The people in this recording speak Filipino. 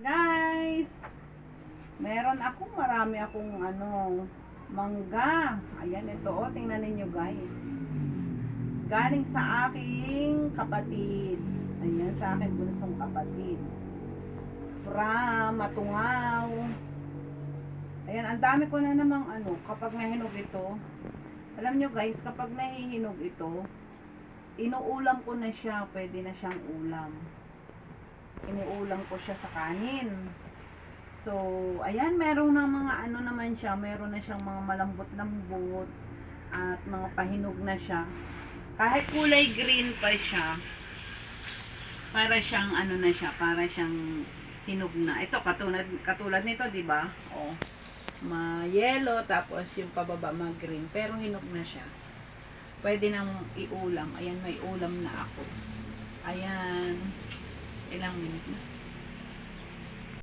Guys, meron akong marami akong ano, mangga. Ayan, ito oh, tingnan ninyo guys. Galing sa aking kapatid. Ayan, sa aking bunsong kapatid. From Matungaw. Ayan, ang dami ko na namang ano, kapag nahinog ito, alam nyo guys, kapag nahihinog ito, inuulam ko na siya, pwede na siyang ulam iniulam ko siya sa kanin. So, ayan, meron na mga ano naman siya, meron na siyang mga malambot-lambot at mga pahinog na siya. Kahit kulay green pa siya, para siyang ano na siya, para siyang hinog na. Ito, katulad, katulad nito, di ba? Oh, ma yellow, tapos yung pababa ma green, pero hinog na siya. Pwede nang iulam. Ayan, may ulam na ako. Ayan. Ilang minute na?